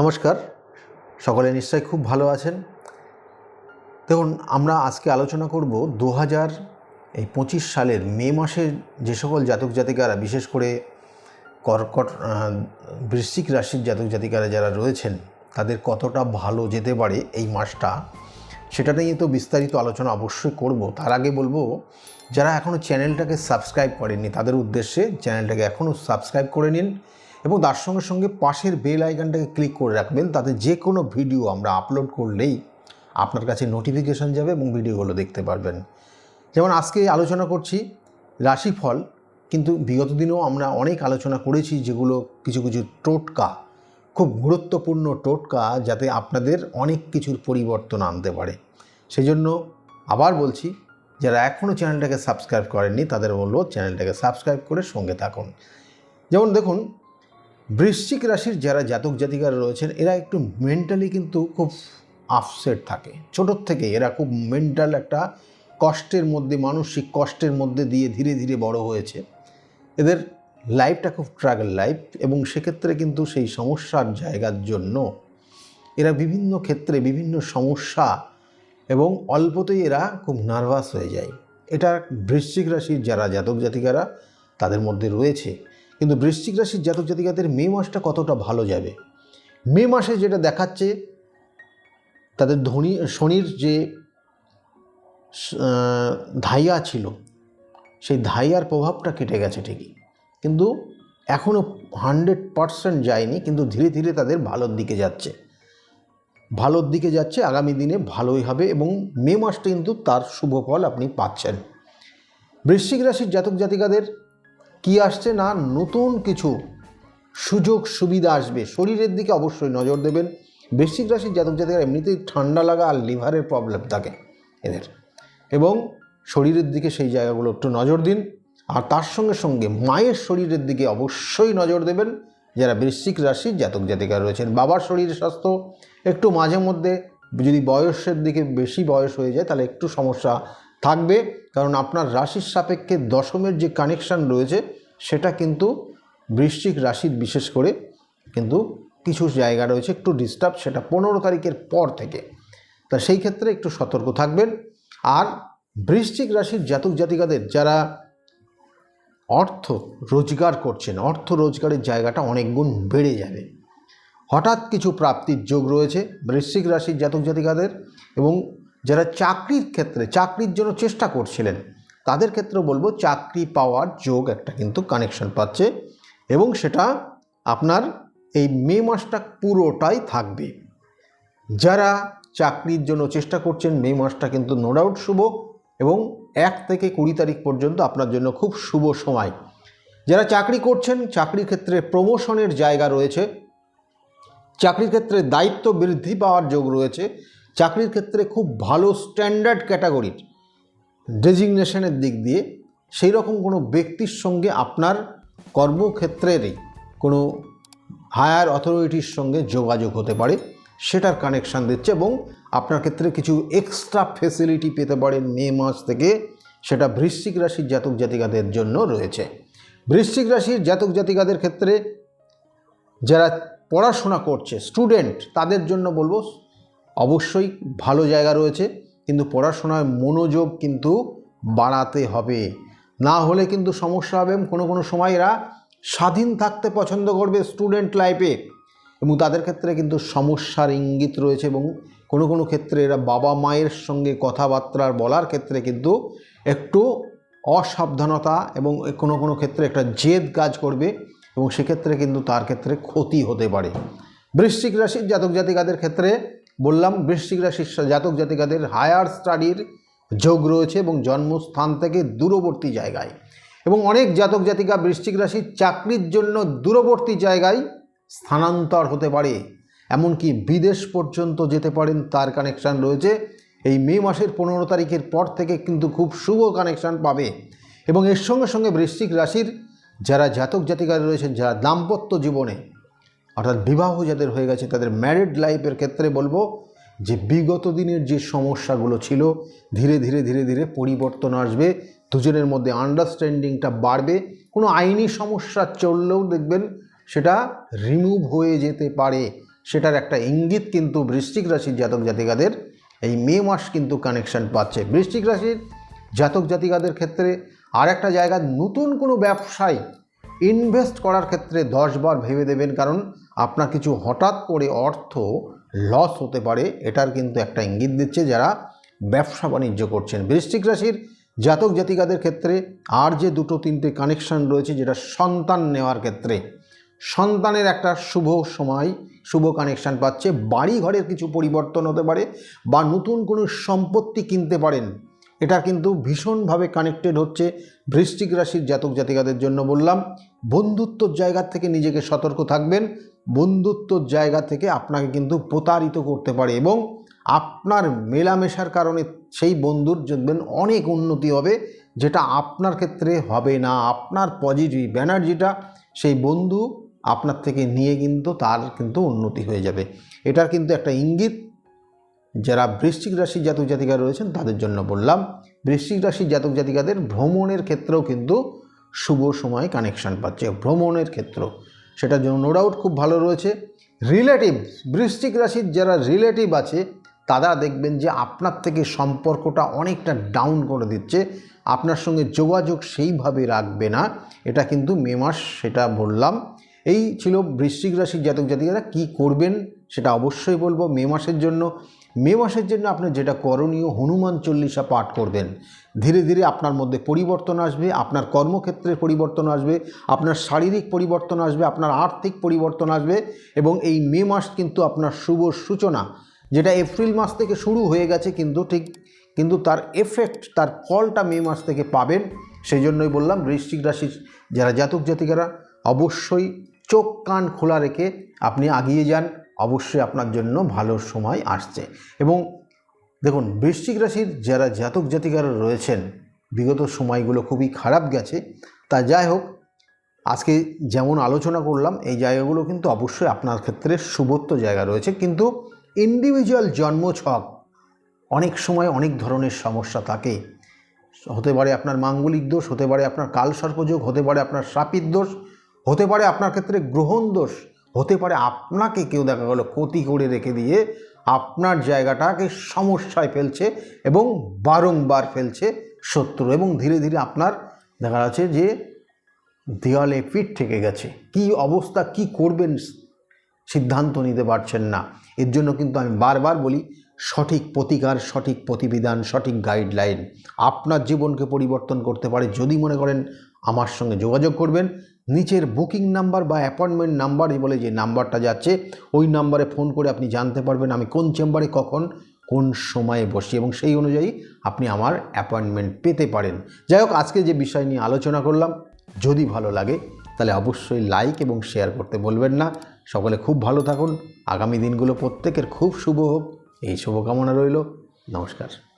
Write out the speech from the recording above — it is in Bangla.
নমস্কার। সকলে নিশ্চয়ই খুব ভালো আছেন। দেখুন, আমরা আজকে আলোচনা করব দু হাজার এই পঁচিশ সালের মে মাসে যে সকল জাতক জাতিকারা, বিশেষ করে কর্কট বৃশ্চিক রাশির জাতক জাতিকারা যারা রয়েছেন, তাদের কতটা ভালো যেতে পারে এই মাসটা, সেটা নিয়ে তো বিস্তারিত আলোচনা অবশ্যই করব। তার আগে বলব, যারা এখনও চ্যানেলটাকে সাবস্ক্রাইব করেননি, তাদের উদ্দেশ্যে চ্যানেলটাকে এখনও সাবস্ক্রাইব করে নিন। এবং তার সঙ্গে সঙ্গে পাশের বেল আইকনটাকে ক্লিক করে রাখবেন। তাতে যে কোনো ভিডিও আমরা আপলোড করলেই আপনার কাছে নোটিফিকেশন যাবে এবং ভিডিওগুলো দেখতে পারবেন। যেমন আজকে আলোচনা করছি রাশিফল, কিন্তু বিগত দিনেও আমরা অনেক আলোচনা করেছি যেগুলো কিছু কিছু টোটকা, খুব গুরুত্বপূর্ণ টোটকা যাতে আপনাদের অনেক কিছুর পরিবর্তন আনতে পারে। সেই জন্য আবার বলছি, যারা এখনও চ্যানেলটাকে সাবস্ক্রাইব করেননি তাদের বলব চ্যানেলটাকে সাবস্ক্রাইব করে সঙ্গে থাকুন। যেমন দেখুন বৃশ্চিক রাশির যারা জাতক জাতিকারা রয়েছেন, এরা একটু মেন্টালি কিন্তু খুব আপসেট থাকে। ছোটোর থেকে এরা খুব মেন্টাল একটা কষ্টের মধ্যে, মানসিক কষ্টের মধ্যে দিয়ে ধীরে ধীরে বড় হয়েছে। এদের লাইফটা খুব ট্রাগল লাইফ এবং সেক্ষেত্রে কিন্তু সেই সমস্যার জায়গার জন্য এরা বিভিন্ন ক্ষেত্রে বিভিন্ন সমস্যা এবং অল্পতেই এরা খুব নার্ভাস হয়ে যায়। এটা বৃশ্চিক রাশির যারা জাতক জাতিকারা, তাদের মধ্যে রয়েছে। কিন্তু বৃশ্চিক রাশির জাতক জাতিকাদের মে মাসটা কতটা ভালো যাবে? মে মাসে যেটা দেখাচ্ছে, তাদের ধনী, শনির যে ধাইয়া ছিল, সেই ধাইয়ার প্রভাবটা কেটে গেছে ঠিকই। কিন্তু এখনও হান্ড্রেড পারসেন্ট যায়নি, কিন্তু ধীরে ধীরে তাদের ভালোর দিকে যাচ্ছে। ভালোর দিকে যাচ্ছে, আগামী দিনে ভালোই হবে এবং মে মাসটা কিন্তু তার শুভ ফল আপনি পাচ্ছেন। বৃশ্চিক রাশির জাতক জাতিকাদের কি আসছে না নতুন কিছু সুযোগ সুবিধা আসবে? শরীরের দিকে অবশ্যই নজর দেবেন। বৃশ্চিক রাশির জাতক জাতিকারা এমনিতেই ঠান্ডা লাগা আর লিভারের প্রবলেম থাকে এদের। এবং শরীরের দিকে সেই জায়গাগুলো একটু নজর দিন। আর তার সঙ্গে সঙ্গে মায়ের শরীরের দিকে অবশ্যই নজর দেবেন। যারা বৃশ্চিক রাশির জাতক জাতিকা রয়েছেন, বাবার শরীর স্বাস্থ্য একটু মাঝে মধ্যে যদি বয়সের দিকে বেশি বয়স হয়ে যায়, তাহলে একটু সমস্যা থাকবে। কারণ আপনার রাশির সাপেক্ষে দশমের যে কানেকশান রয়েছে, সেটা কিন্তু বৃশ্চিক রাশির বিশেষ করে কিন্তু কিছু জায়গা রয়েছে একটু ডিস্টার্ব সেটা পনেরো তারিখের পর থেকে। তা সেই ক্ষেত্রে একটু সতর্ক থাকবেন। আর বৃশ্চিক রাশির জাতক জাতিকাদের যারা অর্থ রোজগার করছেন, অর্থ রোজগারের জায়গাটা অনেক গুণ বেড়ে যাবে। হঠাৎ কিছু প্রাপ্তির যোগ রয়েছে বৃশ্চিক রাশির জাতক জাতিকাদের এবং যারা চাকরির ক্ষেত্রে, চাকরির জন্য চেষ্টা করছিলেন, তাদের ক্ষেত্রে বলব চাকরি পাওয়ার যোগ একটা কিন্তু কানেকশন পাচ্ছে এবং সেটা আপনার এই মে মাসটা পুরোটাই থাকবে। যারা চাকরির জন্য চেষ্টা করছেন, মে মাসটা কিন্তু নো ডাউট শুভ এবং এক থেকে কুড়ি তারিখ পর্যন্ত আপনার জন্য খুব শুভ সময়। যারা চাকরি করছেন, চাকরির ক্ষেত্রে প্রমোশনের জায়গা রয়েছে, চাকরির ক্ষেত্রে দায়িত্ব বৃদ্ধি পাওয়ার যোগ রয়েছে চাকরির ক্ষেত্রে খুব ভালো স্ট্যান্ডার্ড ক্যাটাগরির ডেজিগনেশনের দিক দিয়ে সেই রকম কোনো ব্যক্তির সঙ্গে আপনার কর্মক্ষেত্রেরই কোনো হায়ার অথরিটির সঙ্গে যোগাযোগ হতে পারে, সেটার কানেকশান দিচ্ছে এবং আপনার ক্ষেত্রে কিছু এক্সট্রা ফেসিলিটি পেতে পারেন মে মাস থেকে, সেটা বৃশ্চিক রাশির জাতক জাতিকাদের জন্য রয়েছে। বৃশ্চিক রাশির জাতক জাতিকাদের ক্ষেত্রে যারা পড়াশোনা করছে স্টুডেন্ট তাদের জন্য বলব অবশ্যই ভালো জায়গা রয়েছে, কিন্তু পড়াশোনায় মনোযোগ কিন্তু বাড়াতে হবে। না হলে কিন্তু সমস্যা হবে, কোনো কোনো সময় এরা স্বাধীন থাকতে পছন্দ করবে স্টুডেন্ট লাইফে এবং তাদের ক্ষেত্রে কিন্তু সমস্যার ইঙ্গিত রয়েছে এবং কোনো কোনো ক্ষেত্রে এরা বাবা মায়ের সঙ্গে কথাবার্তার বলার ক্ষেত্রে কিন্তু একটু অসাবধানতা এবং কোনো কোনো ক্ষেত্রে একটা জেদ কাজ করবে এবং সেক্ষেত্রে কিন্তু তার ক্ষেত্রে ক্ষতি হতে পারে। বৃশ্চিক রাশির জাতক জাতিকাদের ক্ষেত্রে বললাম বৃশ্চিক রাশির জাতক জাতিকাদের হায়ার স্টাডির যোগ রয়েছে এবং জন্মস্থান থেকে দূরবর্তী জায়গায়। এবং অনেক জাতক জাতিকা বৃশ্চিক রাশির চাকরির জন্য দূরবর্তী জায়গায় স্থানান্তর হতে পারে, এমনকি বিদেশ পর্যন্ত যেতে পারেন, তার কানেকশান রয়েছে। এই মে মাসের পনেরো তারিখের পর থেকে কিন্তু খুব শুভ কানেকশান পাবে। এবং এর সঙ্গে সঙ্গে বৃশ্চিক রাশির যারা জাতক জাতিকা রয়েছেন, যারা দাম্পত্য জীবনে অর্থাৎ বিবাহ যাদের হয়ে গেছে, তাদের ম্যারিড লাইফের ক্ষেত্রে বলব যে বিগত দিনের যে সমস্যাগুলো ছিল, ধীরে ধীরে ধীরে ধীরে পরিবর্তন আসবে, দুজনের মধ্যে আন্ডারস্ট্যান্ডিংটা বাড়বে। কোনো আইনি সমস্যা চললেও দেখবেন সেটা রিমুভ হয়ে যেতে পারে। সেটার একটা ইঙ্গিত কিন্তু বৃশ্চিক রাশির জাতক জাতিকাদের, এই মে মাস কিন্তু কানেকশন পাচ্ছে। বৃশ্চিক রাশির জাতক জাতিকাদের ক্ষেত্রে আর একটা জায়গা নতুন কোনো ব্যবসায় ইনভেস্ট করার ক্ষেত্রে দশবার ভেবে দেবেন, কারণ আপনার কিছু হঠাৎ করে অর্থ লস হতে পারে, এটার কিন্তু একটা ইঙ্গিত দিচ্ছে যারা ব্যবসা বাণিজ্য করছেন। বৃশ্চিক রাশির জাতক জাতিকাদের ক্ষেত্রে আর যে দুটো তিনটে কানেকশন রয়েছে, যেটা সন্তান নেওয়ার ক্ষেত্রে, সন্তানের একটা শুভ সময়, শুভ কানেকশন পাচ্ছে বাড়ি ঘরের কিছু পরিবর্তন হতে পারে বা নতুন কোনো সম্পত্তি কিনতে পারেন। এটা কিন্তু ভীষণভাবে কানেক্টেড হচ্ছে বৃশ্চিক রাশির জাতক জাতিকাদের জন্য বললাম। বন্ধুত্বর জায়গা থেকে নিজেকে সতর্ক থাকবেন। বন্ধুত্বর জায়গা থেকে আপনাকে কিন্তু প্রতারিত করতে পারে এবং আপনার মেলামেশার কারণে সেই বন্ধুর দেখবেন অনেক উন্নতি হবে, যেটা আপনার ক্ষেত্রে হবে না। আপনার পজিটিভ এনার্জিটা সেই বন্ধু আপনার থেকে নিয়ে কিন্তু তার কিন্তু উন্নতি হয়ে যাবে। এটার কিন্তু একটা ইঙ্গিত। যারা বৃশ্চিক রাশির জাতক জাতিকা রয়েছেন, তাদের জন্য বললাম, বৃশ্চিক রাশির জাতক জাতিকাদের ভ্রমণের ক্ষেত্রেও কিন্তু শুভ সময় কানেকশন পাচ্ছে। ভ্রমণের ক্ষেত্র, সেটার জন্য নো ডাউট খুব ভালো রয়েছে। রিলেটিভ বৃশ্চিক রাশির যারা রিলেটিভ আছে, তারা দেখবেন যে আপনার থেকে সম্পর্কটা অনেকটা ডাউন করে দিচ্ছে। আপনার সঙ্গে যোগাযোগ সেইভাবে রাখবে না। এটা কিন্তু মে মাস, সেটা বললাম। এই ছিল বৃশ্চিক রাশির জাতক জাতিকারা কী করবেন, সেটা অবশ্যই বলব মে মাসের জন্য। মে মাসের জন্য আপনার যেটা করণীয় হনুমান চল্লিশা পাঠ করবেন। ধীরে ধীরে আপনার মধ্যে পরিবর্তন আসবে, আপনার কর্মক্ষেত্রের পরিবর্তন আসবে, আপনার শারীরিক পরিবর্তন আসবে, আপনার আর্থিক পরিবর্তন আসবে এবং এই মে মাস কিন্তু আপনার শুভ সূচনা, যেটা এপ্রিল মাস থেকে শুরু হয়ে গেছে কিন্তু ঠিক, কিন্তু তার এফেক্ট তার ফলটা মে মাস থেকে পাবেন। সেই জন্যই বললাম বৃশ্চিক রাশির যারা জাতক জাতিকারা, অবশ্যই চোখ কান খোলা রেখে আপনি আগিয়ে যান। অবশ্যই আপনার জন্য ভালো সময় আসছে। এবং দেখুন, বৃশ্চিক রাশির যারা জাতক জাতিকারা রয়েছেন, বিগত সময়গুলো খুবই খারাপ গেছে। তা যাই হোক, আজকে যেমন আলোচনা করলাম, এই জায়গাগুলো কিন্তু অবশ্যই আপনার ক্ষেত্রে শুভত্ব জায়গা রয়েছে। কিন্তু ইন্ডিভিজুয়াল জন্মছক অনেক সময় অনেক ধরনের সমস্যা থাকে। হতে পারে আপনার মাঙ্গলিক দোষ, হতে পারে আপনার কালসর্পযোগ, হতে পারে আপনার সাপির দোষ, হতে পারে আপনার ক্ষেত্রে গ্রহণ দোষ। হতে পারে আপনাকে কেউ দেখা গেলো ক্ষতি করে রেখে দিয়ে আপনার জায়গাটাকে সমস্যায় ফেলছে এবং বারংবার ফেলছে শত্রু এবং ধীরে ধীরে আপনার দেখা যাচ্ছে যে দেওয়ালে পিঠ থেকে গেছে। কি অবস্থা, কি করবেন সিদ্ধান্ত নিতে পারছেন না। এর জন্য কিন্তু আমি বারবার বলি, সঠিক প্রতিকার, সঠিক প্রতিবিধান, সঠিক গাইডলাইন আপনার জীবনকে পরিবর্তন করতে পারে। যদি মনে করেন আমার সঙ্গে যোগাযোগ করবেন নিচের বুকিং নাম্বার বা অ্যাপয়েন্টমেন্ট নাম্বার বলে যে নাম্বারটা যাচ্ছে, ওই নাম্বারে ফোন করে আপনি জানতে পারবেন আমি কোন চেম্বারে কখন, কোন সময়ে বসি এবং সেই অনুযায়ী আপনি আমার অ্যাপয়েন্টমেন্ট পেতে পারেন। যাই হোক, আজকে যে বিষয় নিয়ে আলোচনা করলাম, যদি ভালো লাগে তাহলে অবশ্যই লাইক এবং শেয়ার করতে বলবেন না। সকলে খুব ভালো থাকুন, আগামী দিনগুলো প্রত্যেকের খুব শুভ হোক, এই শুভকামনা রইল, নমস্কার।